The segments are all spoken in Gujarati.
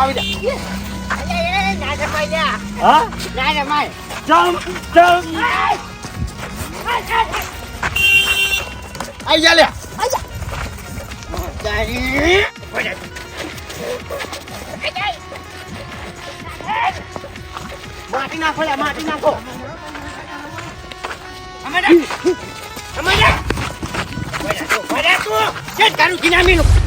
આવી દે ના રમાય લ્યા. હા ના રમાય. ચમ ચમ આઈ જા લે તારી. માટી નાખો માટી નાખો અમે જા. અમે જા. વળ્યા તું, વળ્યા તું. તારું જીનામીનું.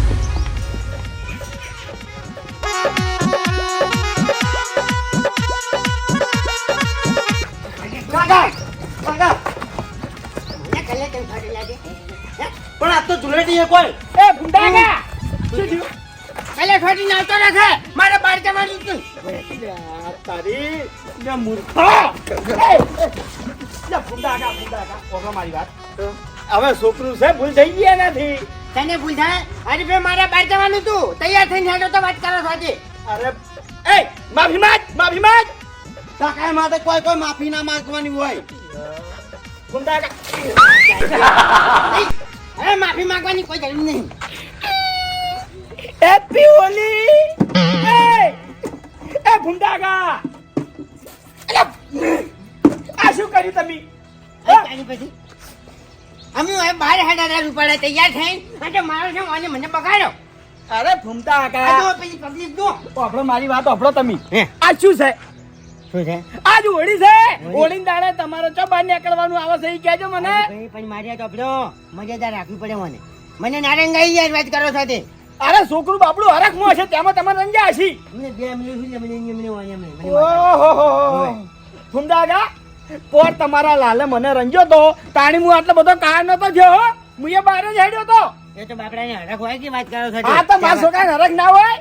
છે કોઈ? એ ભૂંડાકા. શું થયું? કલે ફાડીને આવતો રાખે મારે બહાર જવાનું હતું. તારી ને મૂર્ખા! એ, એ, કા ફૂંડા કા ઓગળો મારી વાત. હવે છોકરું છે ભૂલ થઈ ગયા નથી તને ભૂલ થાય? અરે ભાઈ મારે બહાર જવાનું હતું. તૈયાર થઈને હેડો તો વાત કરો સાચી અરે એ માફી માંગ માફી માંગ. કાકા માટે કોઈ કોઈ માફી ના માંગવાની હોય. ફૂંડા કા માફી માંગવાની કોઈ જરૂર નહીં. હેપી હોલી એ એ ભુંડાગા! આ શું કર્યું તમે? પછી અમે હવે બહાર હેડા રૂપાડા તૈયાર થઈને અને મારો છે મને મને બગાડ્યો. અરે ફૂમતા આ કાકા પછી પબ્લિક જો આપણો મારી વાત આપણો તમે. હે. આ શું છે? શું છે? આજ હોળી છે. હોળી. હોળી દાડે તમારે ચો બહાર નીકળવાનું આવે છે ઈ કહેજો મને. પણ મારી ચોપડો મજેદાર રાખવી પડે મને. મને નારંગાઈ યાર વાત કરો સાથે. અરે છોકરું બાપડું હરખમાં હશે તેમાં તમે રંજા હશી. મને બે મિનિટ સુધી મને મને મને મને મને મને ઓહો હોય. પોર તમારા લાલે મને રંજ્યો તો. તાણી હું આટલો બધો કાર નતો થયો હો. હું એ બહાર જ હેડ્યો તો. એ તો બાપડાને હરખ હોય કે વાત કરો છો આ તો મારા છોકરા હરખ ના હોય.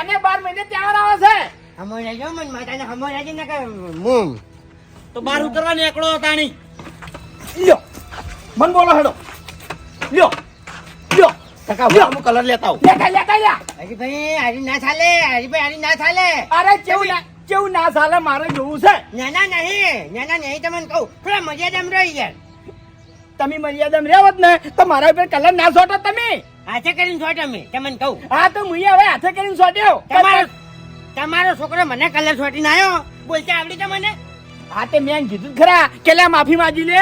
એને બાર મહિને ત્યાં આવે છે. હમો રહેજો મન માતાને હમો રહેજો ને કે મુમ તો બાર ઉતરવા નીકળો તાણી. લ્યો. મન બોલો હેડો. લ્યો. લ્યો. કાકા હું કલર લેતા આવું. લેતા લેતા લ્યા. હરીભાઈ હારી ના ચાલે હરીભાઈ હારી ના ચાલે. અરે કેવું? ના કેવું ના ચાલે મારે જોવું છે. નાના નહીં નાના નહીં તમને કહું. થોડા મર્યાદામાં રહી યાર તમે મર્યાદામાં રહેવત ને તો મારા ઉપર કલર ના સોટો તમે. હાથે કરીને છો તમે તમને કહું. હા તો હું હવે હાથે કરીને સોટ્યો તમારો તમારો છોકરો મને કલર છોટીને આવ્યો બોલતા આવડી તમને હા તે મેં કીધું ખરા કે લે માફી માંગી લે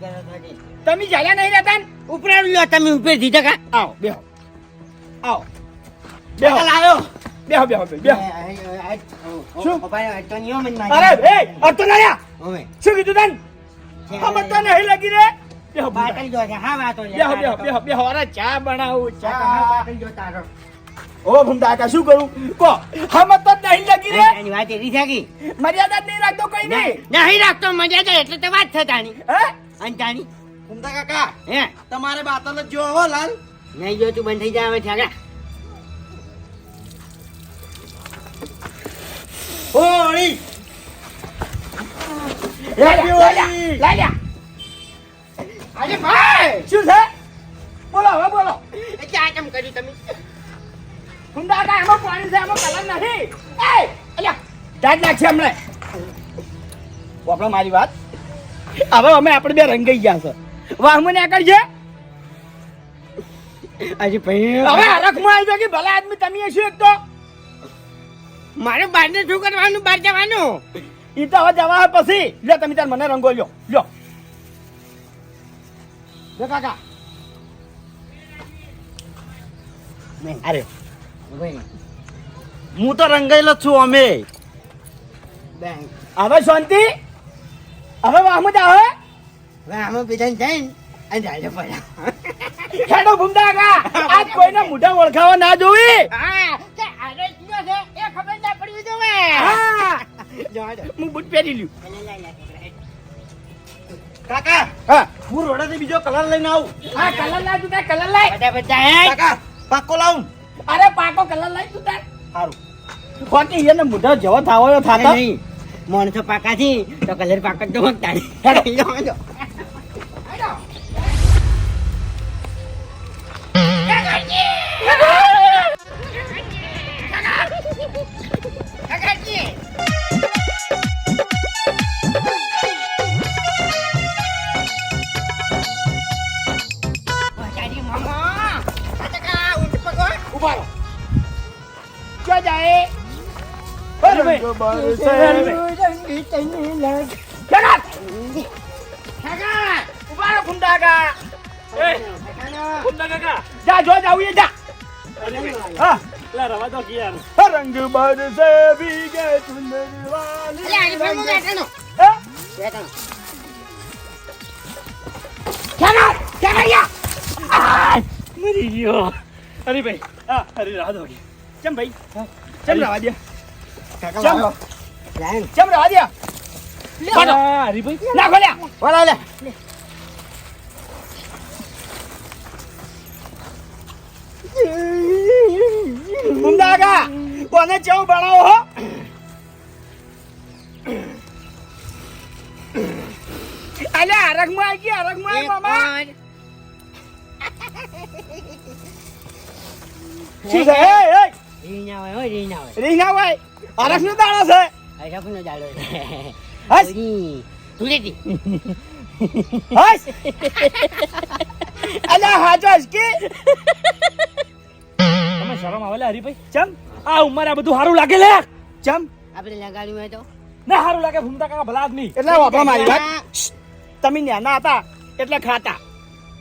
છો તમે ચાલ્યા નહીં રહેતા ને ઉપરાડ લો તમે ઉપર દીધા કા આવો બેહો આવો બેહો લાયો બેહો બેહો બેહો શું? શું અરે એ અતો ના લ્યા ઓમે શું કીધું તન હમ તો નહીં લાગી રે બેહો બાટલ જો હા વાતો બેહો બેહો બેહો બેહો અરે ચા બનાવું ચા બાટલ જો તારો ઓ ભૂમતા શું કરું? કો હમ તો નહીં લગી રે. એની વાત એરી છે કે? મર્યાદા નહીં રાખતો કોઈ નહીં નહીં રાખતો મર્યાદા એટલે તો વાત છે તાણી હે? અને તાણી ભૂમતા કાકા હે? તમારે બાતલ જ જો હો લાલ. નહીં જો તું બંધ થઈ હવે લાલ્યા, લાલ્યા. અરે ભાઈ. શું છે? બોલો હવે બોલો. એ આ કેમ કર્યું તમે? ભૂમતા કાકા એમાં પાણી છે એમાં કલર નથી. એ અલ્યા દાદ નાખશે હમણે. આપણે મારી વાત. હવે અમે આપણે બે રંગાઈ ગયા છે. વાહમાં નીકળ છે અરે ભાઈ હવે હરખમાં આવી કે ભલા આદમી તમે શું એક તો. મારે બહાર ને શું કરવાનું બહાર જવાનું? ઈ તો હવે જવા પછી. લ્યો તમે તાર મને રંગો લ્યો. લ્યો. કાકા. અરે હું તો રંગાયેલો જ છું અમે. હવે શાંતિ? હવે વાહમાં જાવ હે. હવે આમાં બીજાને જઈને અને જાય પડ્યા. ખેડો ભૂમતા કા આજ કોઈને મોઢા ઓળખાવા ના જોવી હા તે આરે કયો છે. એ ખબર ના પડવી જોવે હા. હું બૂટ પહેરી લ્યું. કાકા. હા. હું રોડેથી બીજો કલર લઈને આવું. હા કલર લાવ તું કલર લાવ બધા બધા કાકા પાકો લાવું. અરે પાકો કલર લઈ તું તાર. સારું બાકી એને મોઢા જવા થાવો થાતા. નહીં. મોણસો પાકા છે તો કલર પાકા જ ચમકતા રંગ બરસે ભીગે ભાઈ મને બેઠાનો. હે? બેઠાનો. ખેગાર ખેગારિયા મરી ગયો હરીભાઈ હા હરી રાહ દો કે ભાઈ ચમ રવા દે કાકા. લાઈન. ચમ રવા દે પાડો. હા હરીભાઈ. ના ખોલ્યા વાળા લે. કા કોને ચેવું બનાવો હો? અલે હરકમાં આવી ગઈ હરકમાં આવી મામા. શું છે? એ એ. રીંગ ના હોય, હો, રીંગ ના હોય. રીંગણા નો દાડો છે? આ નો દાડો છે. હસ. ઓરી. ધૂળેટી. હસ. અલે હાજો હસકી તમે શરમ આવે લે હરીભાઈ ચમ. આ ઉંમરે આ બધું સારું લાગે લે. ચમ. આપણે લગાડ્યું હોય તો. ના સારું લાગે ફૂમતા કાકા ભલા આદમી. એટલે વાપરા મારી વાત તમે નાના હતા એટલે ખાતા.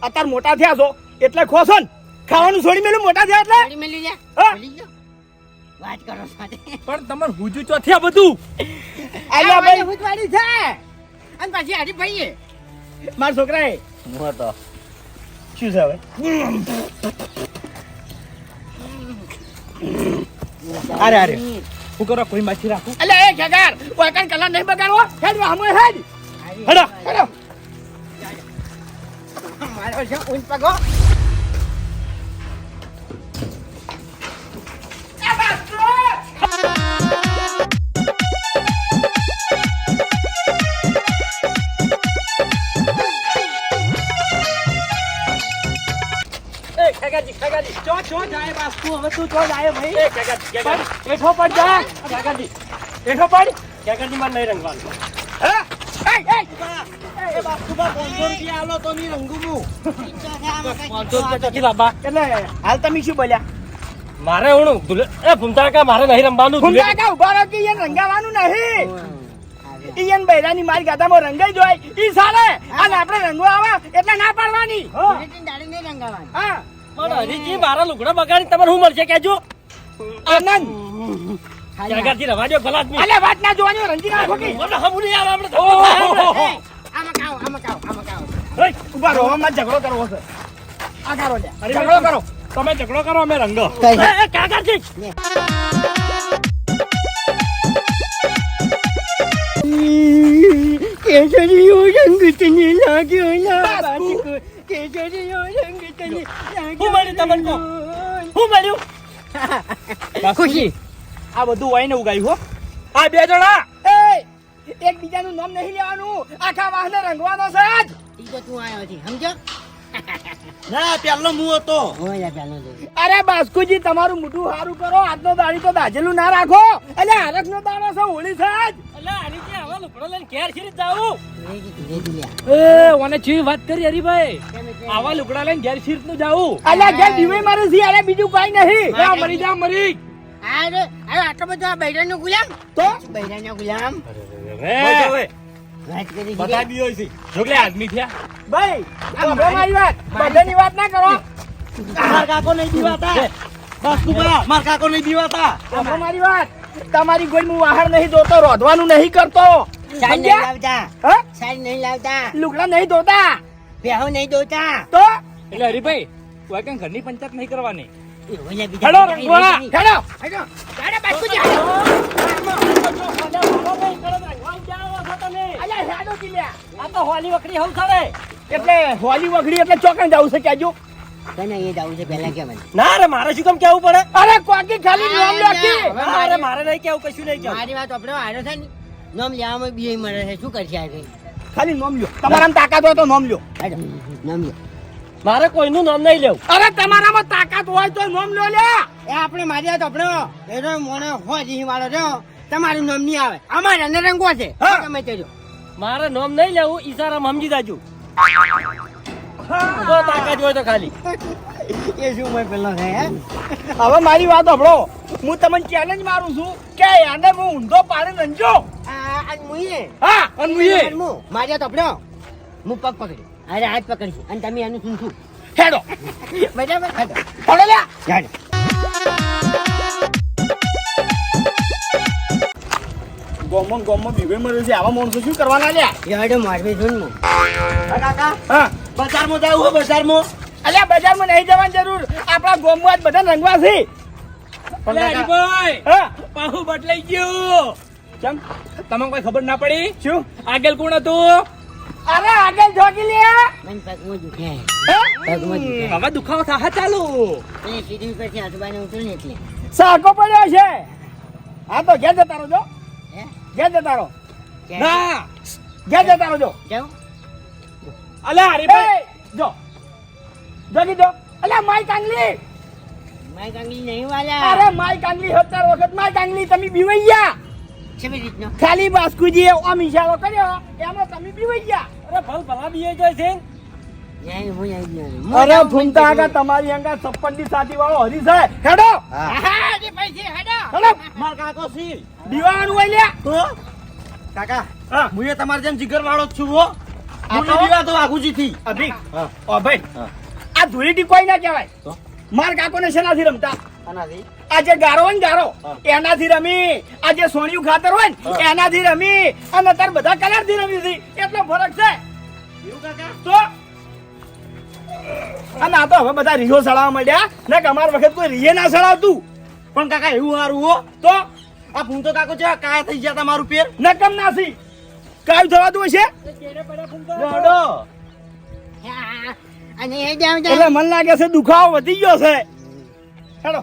અત્યારે મોટા થયા છો એટલે ખોશો ને. ખાવાનું છોડી મેલું મોટા થયા એટલે? છોડી મેલી જા. હા. વાત કરો સાથે. પણ તમાર હુજુ ચોથી આ બધું? અલ્યા આ ભાઈ. ભૂતવાળી છે. અને પછી હારી ભાઈએ. મારા છોકરાએ? શું છે હવે? અરે, અરે. હું કરો કોઈ માછી રાખું? અલે એ ખેગાર કોઈ કણ કલર નહીં બગાડવો. હેડ હમો હેડ. હડો. હેડો. મારો છે ઊંચ પગો. ચો જાય બાસ્તુ હવે તું ચો જાય ભાઈ. એ ખેગાજી ખેગાજી એઠો પડ જા. ખેગાજી એઠો પડ. ખેગાજી માં નહીં રંગવાનું હે? એ એ એ બા 500 રૂપિયા આલો તો ની રંગું હું 500 રૂપિયા ચોથી એટલે હાલ તમે શું બોલ્યા? મારે હું ધુલે એ ફૂમતા કાકા મારે નહીં રમવાનું ધુલે ફૂંકા કા ઊભા રહો કે ઈયન રંગાવાનું નહીં. ઈયન બૈરાની મારી ગાધામાં રંગાઈ જોય ઈ સાલે અને આપણે રંગો આવે એટલે ના પાડવાની. હા. હા. પણ હરીજી મારા લુગડા બગાડી તમારે શું મળશે કેજો આનંદ! ખેગાજી રવા દો ભલા આદમી. અલે વાત ના જોવાની રંજી નાખો કે મને હમું નહીં આવે આપણે કાવ ઓય, ઊભા રહો અમારે ઝઘડો કરવો છે. આ કરો લે. અરે ઝઘડો કરો. તમે ઝઘડો કરો અમે રંગો? એ, કાકાજી કેસરીઓ રંગ તને લાગ્યો ના બાપુ. મળ્યું તમને કહો? મળ્યું? ખુશી આ બધું વાઈને ઉગાયું હો. આ બે જણા. એ એકબીજાનું નામ નહીં લેવાનું. આખા વાહને રંગવાનો છે આજ. ઈ તો તું આવ્યો છે સમજો? ના પેલો હું હતો. હો યાર પેલો જોઈ અરે બાસ્કુજી તમારું મોઢું સારું કરો. આજનો દાડી તો દાજેલું ના રાખો. એટલે હરક નો દાડો છે હોળી છે આજ. એટલે આની લઈને ઘેર જાવું એ ઓને ચી વાત કરી હરીભાઈ? આવા લુગડા લઈને ઘેર ખીરનું જાવું અલ્યા ઘેર દીવે મારે છે અરે બીજું કઈ નહીં. જા મરી જા મરી. અરે અરે આટલો બધો આ બૈરાનો ગુલામ? તો? બૈરાનો ગુલામ? બધા દીધી. બી છે. જોગલે આદમી થયા. ભાઈ સાંભળો મારી વાત. બધાની વાત ના કરો. માર કાકો નહીં દીવાતા. બાસ્તુબા માર કાકો નહીં દીવાતા. સાંભળો મારી વાત. તમારી કોઈ હું બહાર નહીં ધોતો રોધવાનું નહીં કરતો. સમજ્યા? લાવતા. હા? સાડી નહીં લાવતા. લુગડા નહીં ધોતા. બેહો નહીં દોતા તો? એટલે હરીભાઈ કોઈ કઈ ઘરની પંચાયત નહીં કરવાની? કઈ રંગોળા. નહીં. હેડો હેડો. હેડો, બાસ્કુજી, અલ્યા હેડો કિલ્યા આ તો હોલી વકડી હવ થડે એટલે હોલી વગડી એટલે ચોકણ જવું છે કેજો તને અહીંયા જાવું છે પહેલા કે મને? ના રે મારે શું કામ કેવું પડે? અરે કોકી ખાલી નામ લખી. મારે નહીં કેવું કશું નહીં કેવું મારી વાત આપણે હારો થાય ને. નામ લેવામાં બી મળે છે. શું કરશે આ ખાલી નામ લ્યો. તમારામાં તાકાત હોય તો નામ લ્યો. હેડો નામ લો મારે કોઈનું નામ નહીં લેવું. અરે તમારામાં તાકાત હોય તો નામ લો લે એ આપણે મારી વાત આપણે એનો મોને હોય વાળો રહ્યો. તમારું નામ નહીં આવે. અમારે અને રંગો છે. હા. તમે તેજો મારે નામ નહીં લેવું ઈશારા સમજી જાજો. તો તાકાત હોય તો ખાલી. એ શું મેં પેલા છે હે? હવે મારી વાત સાંભળો. હું તમને ચેલેન્જ મારું છું કે આને હું ઊંધો પાડે નંજો આ મુઈએ. હા અને હું એ હું માર્યા તો આપણો હું પગ પકડી. અરે હાથ પકડશું. અને તમે એનું શું શું હેડો. બરાબર? હેડો. પડો લ્યા. હેડો. ગોમમાં ગોમમાં બીવે મળે છે. આવા માણસો શું કરવાના લ્યા? હેડો મારવી છું ને હું કાકા? હા. બજારમાં જવું હોય બજારમાં? અલ્યા બજારમાં નહીં જવાની જરૂર. આપણા ગોમમાં જ બધા રંગવા છે. હા. પાહુ બદલાઈ ગયો. કેમ? તમને કોઈ ખબર ના પડી? શું? આગળ કોણ હતું? અરે આગળ જોગી લે મન પગમાં દુખે. પગમાં દુખે. હવે દુખાવો થાહે ચાલુ. એ સીધી ઉપરથી આજુબાજુ ઉતરું ને એટલે સાકો પડ્યો છે. હા તો ઘેર જતા રહો જો હે જતા રહો. ના. ઘેર જતા રહો જો અલે હરીભાઈ જો. જોકી જો અલે માય કાંગલી. મારી કાંગલી નહીં વાલા. અરે માય કાંગલી સત્તર વખત માય કાંગલી તમે બીવાઈ ગયા. ખાલી બાસ્કુજી આમ ઈશારો કર્યો એમાં તમે બીવાઈ ગયા. અરે ભલ ભલા બીએ જાય છે. અરે આગા તમારી અંગા છપ્પનની સાથી વાળો હરી સાહેબ હેડો હા, હેડો. હેડો. માર કાકો સીલ દીવાનું હોય લ્યા. તો? કાકા હું. એ તમારે જેમ જીગર વાળો છું હો. હું દીવા તો આગુજી થી અભી ઓ ભાઈ. આ ધૂળીટી કોઈ ના કહેવાય. માર કાકોને શેનાથી રમતા? આનાથી? આ જે ગારો હોય ને ગારો એનાથી રમી. આ જે સોનિયું ખાતર હોય ને એનાથી રમી. અને અત્યારે બધા કલરથી રમી હતી એટલો ફરક છે. એવું કાકા? તો? અને આ તો હવે બધા રીહો સળાવવા માંડ્યા. ને કે અમાર વખત કોઈ રીહે ના સળાવતું પણ કાકા એવું સારું હો. તો? આ ફૂંતો કાકો છે કાયા થઈ ગયા તમારું પેર નકમ નાસી. કાયું થવાતું હશે દોડો અને એ જાઉં એટલે મન લાગે છે દુખાવો વધી ગયો છે. હેડો.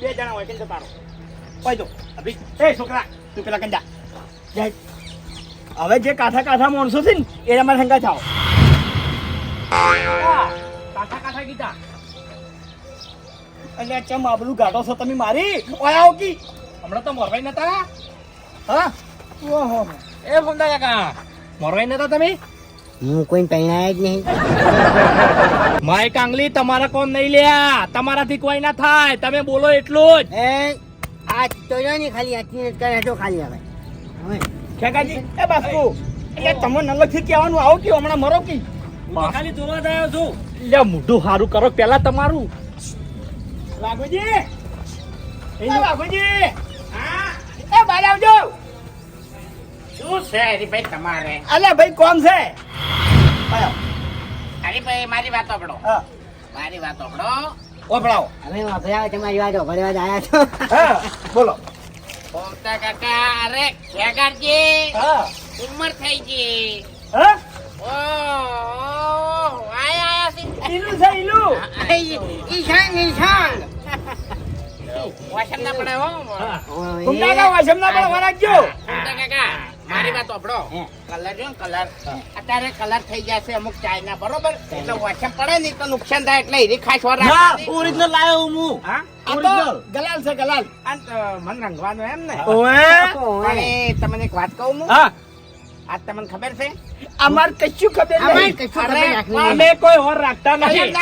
બે જણા હોય કે જતા રહો તો. અભી. એ છોકરા તું પેલા કંજા જાય. હવે જે કાઠા કાઠા માણસો છે ને એ અમારે સંગા થાવ કાઠા કાઠા કીધા. એટલે ચમ આબલું ગાઢો છો તમે મારી? ઓયા આવો કી. હમણાં તો મોરવાઈ નતા? હા? ઓહો. એ ફૂંદા કાકા મોરવાઈ નતા તમે? હું કોઈ પહેણાયા જ નહીં. માય કાંગલી તમારા કોણ નહીં લ્યા? તમારાથી કોઈ ના થાય. તમે બોલો એટલું જ. એ આ તો નહીં ખાલી આટલી જ કરે તો ખાલી આવે. હવે. ખેકાજી એ બાસ્કુ એટલે તમે નલખી કહેવાનું આવો કે હમણાં મરો કી. ખાલી જોવા જ આવ્યો છું. લે મોઢું સારું કરો પેલા તમારું. વાઘુજી વાઘુજી હા. એ બહાર આવજો. શું છે હરીભાઈ તમારે? અલ્યા ભાઈ કોણ છે. હરીભાઈ મારી વાત સાંભળો. હા. મારી વાત સાંભળો. ઓફળાવો હવે વાપર્યા તમારી વાત ભરવા આવ્યા છો. હા બોલો. બોલતા કાકા અરે ખેગારજી. હા. ઉંમર થઈ ગઈ. હા? ઓ Ilu sa ilu. Ishan ishan. Vasam અત્યારે કલર થઈ જશે અમુક ચાઇના બરોબર? એટલે વોટ્સએપ પડે ને તો નુકસાન થાય એટલે હીરી ખાસ વાર ઓરિજિનલ ગલાલ છે ગલાલ. મન રંગવાનું એમ ને. ઓએ તમને એક વાત કહું હું? હા. આજ તમને ખબર છે? અમાર કશું ખબર નહીં. અમે કોઈ ઓર રાખતા નથી.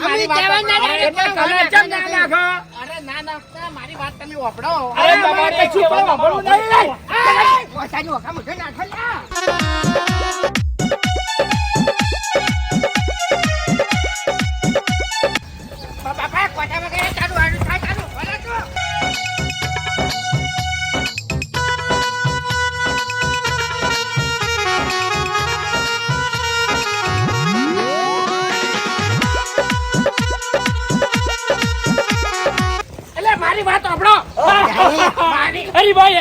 મારી વાત અરે ના નાખતા મારી વાત તમે વાપરો. અરે તમારે કશું કોઈ નહીં પોતાનું વખા મુઠો નાખો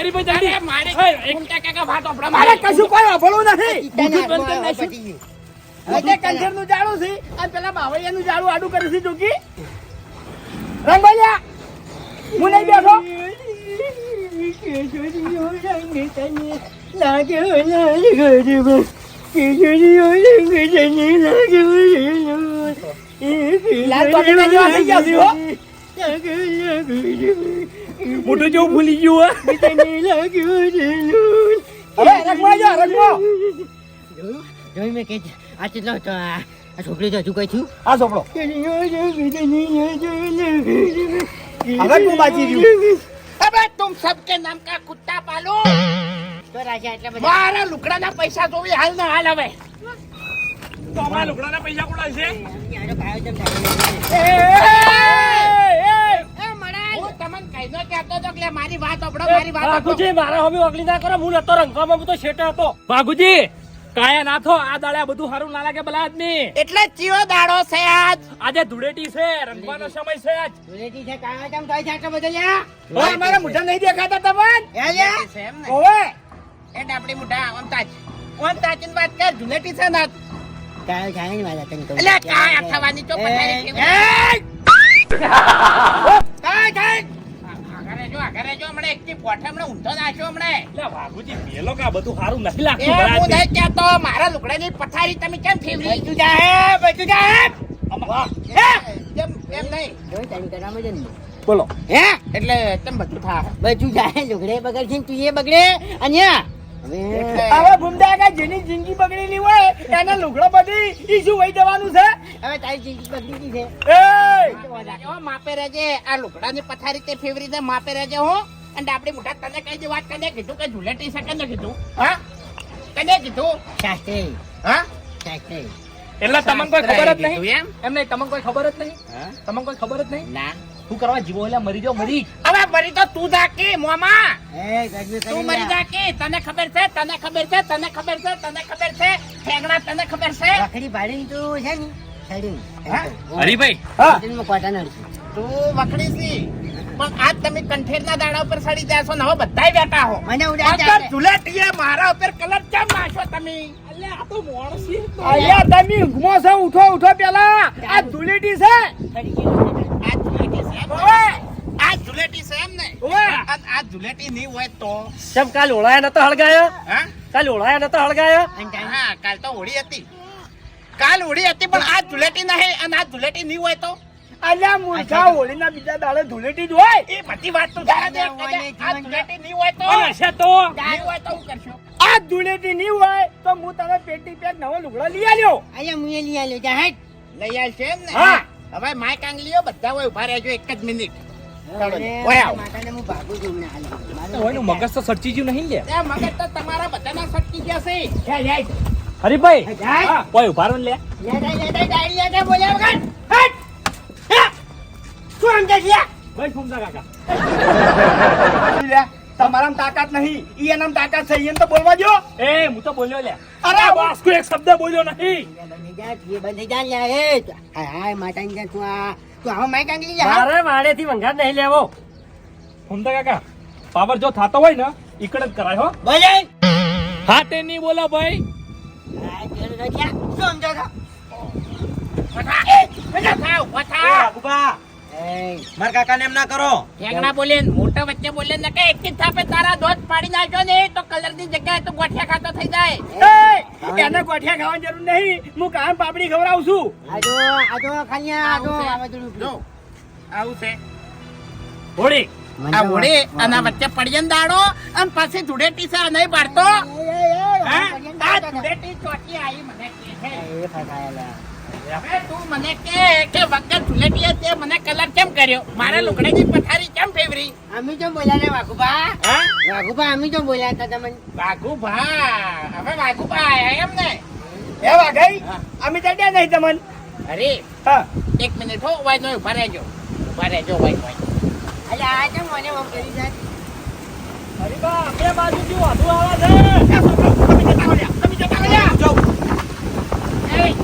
હરીભાઈ હરીભાઈ જલ્દી અરે મારી ઊંટા કાકા વાત સાંભળો અરે કશું કોઈ વાપરવું નથી. ઈટાના બંધ કરી નાખ્યું. એટલે કંજરનું જાડું છે. અને પેલા બાવળિયાનું જાડું આડું કરી છે જોકી રંગોલિયા હું નહીં બેઠો. લાલ પાટીના જેવા થઈ ગયા. મોટું જેવું ભૂલી ગયું હવે આ છોકરી તો હજુ કઈ થયું? આ છોકરો હવે તું બાજી રહ્યું. અબે તુમ સબકે નામ કા કુત્તા પાલો. તો રાજા એટલા બધા મારા લુકડાના પૈસા જોવી હાલ ના હાલ હવે. તો અમારા લુગડાના પૈસા કોણ છે આનો ભાવ જેમ થાય. એ મળાય હું તમને કહીનો કહેતો હતો કે મારી વાત સાંભળો મારી વાત સાંભળો. મારા હમી ઓગળી ના કરો હું નતો રંગવામાં હું તો શેઠ હતો. ભાગુજી કાયા ના થો આ દાડે બધું સારું ના લાગે ભલા આદમી એટલે ચિયો દાડો છે આજ. આજે ધૂળેટી છે રંગવાનો સમય છે આજ. ધૂળેટી છે કાંઈ કેમ થાય છે આટલો બધો લ્યા? હવે અમારા મોઢા નહીં દેખાતા તમને? હે લ્યા? છે ઓવે એ ડાબડી મુઢા ઓમ તાજ. ઓમ તાજીની વાત કર ધૂળેટી છે ના કાય થાય નહીં મારા તને કહું. એટલે કાંઈ આ થવાની એ, કેવી? થાય? આગળ જો આગળ જો હમણાં એકથી પોઠે હમણાં ઊંધો નાખ્યો હમણાં. એટલે ભાગુજી પેલો કે બધું સારું નથી લાગતું ભલા હું નહીં કહેતો મારા લુગડાની પથારી તમે કેમ ફેરવી બધું જાય, બધું જાય. કેમ એમ નહીં. જોઈ તારી કરવામાં જ બોલો. હે એટલે તેમ બધું થા બધું જાય લુગડે બગડ છે તું એ બગડે અહીંયા હવે હવે ભૂમતા જેની જિંદગી બગડેલી હોય એના લુગડો બધી ઈ શું વહી જવાનું છે? હવે તારી જિંદગી બગડી છે. એ જો માપે રહેજે. આ લુગડાની પથારી તે ફેવરી દે માપે રહેજે હો. અને આપણી મોટા તને કઈ દી વાત કને કીધું કે ઝુલેટી છે કને કીધું? હા? કને કીધું? શાસ્ત્રી. હા? શાસ્ત્રી. એટલે તમને કોઈ ખબર જ નહીં? એમ? એમ તમને કોઈ ખબર જ નહીં? તમને કોઈ ખબર જ નહીં? ના. શું કરવા જીવો એટલે મરી જાવ મરી. હવે મરી તો તું જાકી મોમા. તું મરી જા. જાકી તને ખબર છે તને ખબર છે તને ખબર છે તને ખબર છે ઠેંગણા તને ખબર છે? વખરી ભાડીને તું છે ને? હરીભાઈ. તું વખડી છી પણ આજ તમે કંઠેરના દાડા ઉપર સડી જાય છો હવે બધાય બેઠા હો. મને ઉડાડ્યા એ મારા ઉપર કલર કેમ નાખ્યો તમે? અલ્યા આ તો મોણસી અહીંયા તમે ઊંઘમાં છો ઉઠો ઉઠો પેલા. આ ધૂળેટી છે. આ ધુલેટી છે એમ આ ધુલેટી છે એમ ને? અને આ ધુલેટી નહીં હોય તો. કેમ કાલ ઓળાયા નતો હળગાયા? હા? કાલ ઓળાયા નતો હળગાયા? હા કાલ તો હોળી હતી. કાલ હોળી હતી પણ આ ધુલેટી નહીં અને આ ધુલેટી નહીં હોય તો? અલ્યા મૂર્ખા હોળીના બીજા દાડે ધૂળેટી જ હોય. એ બધી વાત તો દે આ નહીં હોય તો. હશે તો? નહીં હોય તો હું કરશો? આ ધૂળેટી નહીં હોય તો હું તને પેટી પેક નવો લુગડો લઈ આલ્યો. અહીંયા મુએ લઈ આલ્યો જા હેટ. લઈ આલ છે એમ ને? હા. હવે માય કાંગલીઓ બધા હોય ઊભા રહેજો એક જ મિનિટ. હું મગજ તો સરચી ગયું નહીં લે. મગજ તો તમારા બધાના સટકી ગયા છે. હરીભાઈ ભાઈ હા, કોઈ ઊભા રહો લે. લે લે લે ભાઈ લ્યા, તાકાત નહીં. ઈ એનામાં તાકાત છે એને તો બોલવા જો એ હું તો બોલ્યો લે. અરે, અરે વાસ્કો એક શબ્દ બોલ્યો નહીં. બંધ જા, તું એ. હાય, હાય, માતાની જા, તું આ- તું આવો માઈક આંગળી જા, હા? મારે વાડેથી વંગાત નહીં લેવો. ફૂમતા કાકા? પાવર જો થાતો હોય ને ઈકડ જ કરાય હો. બોલે. હા તે નહીં બોલો ભાઈ. મારા કાકાને એમ ના કરો. ઠેંગણા બોલે મોટા વચ્ચે બોલે ને કે એક જ થાપે તારા દોત પાડી નાખ્યો ને તો કલરની જગ્યાએ તો ગોઠિયા ખાતો થઈ જાય. એને ગોઠિયા ખાવાની જરૂર નહીં. હું કાન પાપડી ખવડાવું છું. આજો આજો ખાલી આ આવું છે. હોળી. આ હોળી અને આ વચ્ચે પડિયન દાડો અને પછી ધૂળેટી છે નહીં બાળતો આ. ધૂળેટી આવી મને કહે છે. એ ફસાયેલા. હવે તું મને કે કે વગર ધૂળેટીએ તે મને કલર કેમ કર્યો? મારા લુગડાની પથારી કેમ ફેવરી? અમે તો બોલ્યા ને વાઘુભા. હા? વાઘુબા અમે તો બોલ્યા હતા તમને વાઘુભા હવે વાઘુભા આયા એમ ને? એ વાઘાઈ. અમે ચડ્યા નહીં તમને? અરે હા. એક મિનિટ હો વાય નો ઊભા રહેજો. ઊભા રહેજો વાય વાય અલે આ કેમ મને આમ કરી જાય? હરીબા બે બાજુથી વાંધો આવે છે તમે જતા હો લ્યા, તમે જતા હો લ્યા. એ,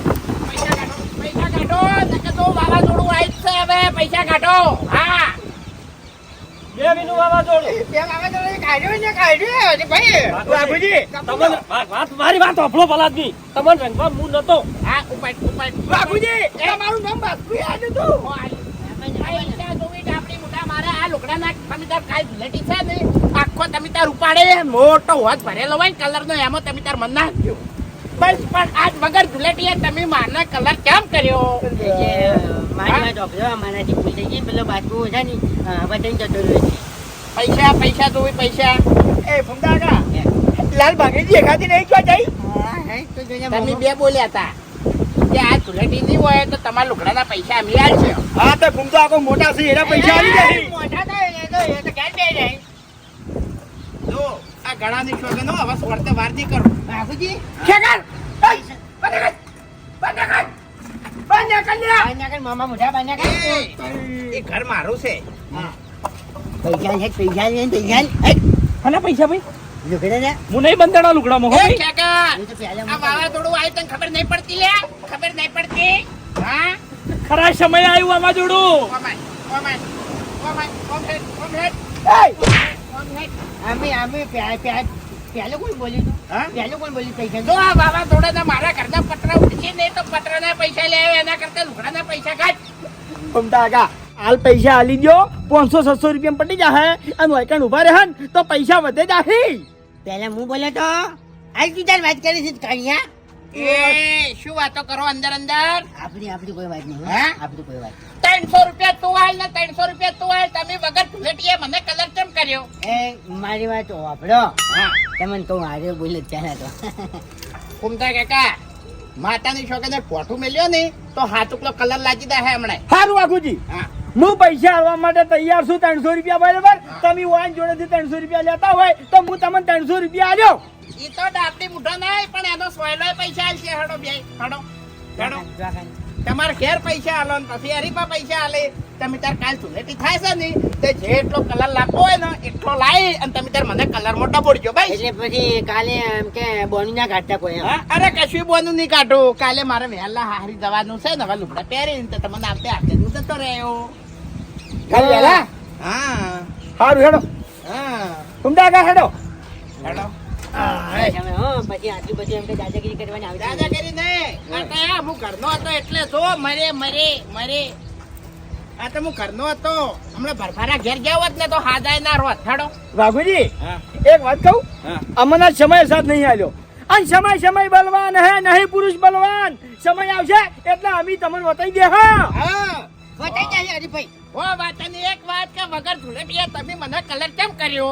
પૈસા કાઢો, પૈસા કાઢો, નકર તો વાવાઝોડું આઈ જ છે હવે, પૈસા કાઢો. હા. બે વીનું વાવાઝોડું. તેમ આવે તો ને કાઢ્યો ભાઈ વાઘુજી તમને વાત- મારી વાત હોફળો ભલાદમી તમને રંગવા હું નતો. હા, ઉપાય ઉપાય વાઘુજી તમારું નામ બાસ્કુ યાદ હતું. હો, આલી. પૈસા જોવી ડાબડી આ લુગડાના તમે કાંઈ ધૂળેટી છે ને, આખો તમે તાર ઉપાડે. મોટો હોજ ભરેલો હોય કલર નો એમાં તમે તાર મન નાખજો. બસ પણ આજ વગર ધૂળેટીએ તમે મારના કલર કેમ કર્યો? મારી વાત ઓપરો મારાથી ભૂલ થઈ ગઈ પેલો બાજુ છે ને વચન જતો રહ્યો પૈસા પૈસા તો પૈસા. એ ફુમદાકા લાલ બાગેજી એકાદી નહીં ક્યાં જઈ? હે, તો જોઈએ તમે બે બોલ્યા હતા કે આ નહીં હોય તો તમારા લુગડાના પૈસા અમે છે હા તો ઘૂમતો આખો મોટા છે એના પૈસા આવી જાય. મોટા તો એ તો એ તો ક્યાં જાય? આ ગળાની શોગનો હવે સ્વર્તે વાર નહીં બાપુજી ખેકર બંધ કર. બંધ કર. બંધ કર લ્યા. બાન્યા કર મામા મોઢા બાન્યા કર. એ, એ ઘર મારું છે. પૈસા છે પૈસા છે પૈસા છે. પૈસા ભાઈ? લુગડા લે. હું નહીં બંધાણા લુગડામાં હો ભાઈ. ખેકર એ તો પહેલા આ તને ખબર નહીં પડતી લે. ખબર નહીં પડતી. હા? ખરા સમય આવ્યું આમાં જોડું oh my oh my oh my Om head ઓમ હેડ ઓમ હેડ. અમે અમે પે- પે- પહેલું કોણ બોલ્યું? પહેલું કોણ બોલ્યું? પૈસા. જો આ વાવાઝોડાના મારા ઘરના પતરા ઉડશે નહીં તો પતરાના પૈસા લે એના કરતા લુગડાના પૈસા કાઢ આગા હાલ પૈસા આલી દો પાંચસો છસો રૂપિયા પટી જાહે. અને વાયકણ ઊભા રહે તો પૈસા વધે જાહી. પહેલા હું બોલ્યો તો આજ તું તાર વાત કરી છે કણિયા એ શું વાતો કરો અંદર અંદર? આપણી આપણી કોઈ વાત નહીં હા. આપણી કોઈ વાત ત્રણસો રૂપિયા તું હાલ ને ત્રણસો રૂપિયા તું હાલ તમે વગર ધૂળેટીએ મને કલર કેમ કર્યો? એ મારી વાત વાપરો હા. તમને કહું આજે બોલે જ તો. કુમતા કાકા માતાની છોકરીને પોઠું મેલ્યો ને તો હાથુકલો કલર લાગી દે હે હમણાં. સારું વાઘુજી હા. હું પૈસા આવવા માટે તૈયાર છું ત્રણસો રૂપિયા બરાબર? તમે વાન જોડેથી ત્રણસો રૂપિયા લેતા હોય તો હું તમને ત્રણસો રૂપિયા આલ્યો ઈ તો ડાબડી મુઠો નહીં પણ એનો સોયલો પૈસા આલશે. હડો બે હડો હડો. તમારે ઘેર પૈસા આલો ને પછી હરીફા પૈસા આલે. તમે તાર કાલ સુલેટી થાય છે ને તે જેટલો કલર લાગતો હોય ને એટલો લાવી અને તમે તાર મને કલરમાં ડબોડજો ભાઈ. એટલે પછી કાલે એમ કે બોની ના કાઢતા કોઈ હા? અરે કશું બોનું નહીં કાઢું. કાલે મારે વહેલા હારી જવાનું છે ને હવે લુગડા પહેરીને તો તમને આવતે આવતે હું જતો રહ્યો. કાલે વહેલા? હા. સારું હેડો. હા. ઘૂમતા ડાગા હેડો. હેડો. તમે હો, પછી એમ કે દાદાગીરી કરવાની આવી દાદાગીરી નહીં. આ હું ઘરનો હતો એટલે જો મરે મરે મરે. આ તો હું ઘરનો હતો. હમણાં ભરફારા ઘેર ગયા હોત ને તો હાદાય ના રોત. હેડો. વાઘુજી હા. એક વાત કહું? હા. અમના સમય સાથ નહીં આવ્યો અને સમય સમય બલવાન હે નહીં પુરુષ બલવાન. સમય આવશે એટલે અમે તમને વતાઈ દે હા. હા. બતાઈ જાય હરીભાઈ. ઓ વાતની એક વાત કે વગર ધૂળેટીએ તમે મને કલર કેમ કર્યો?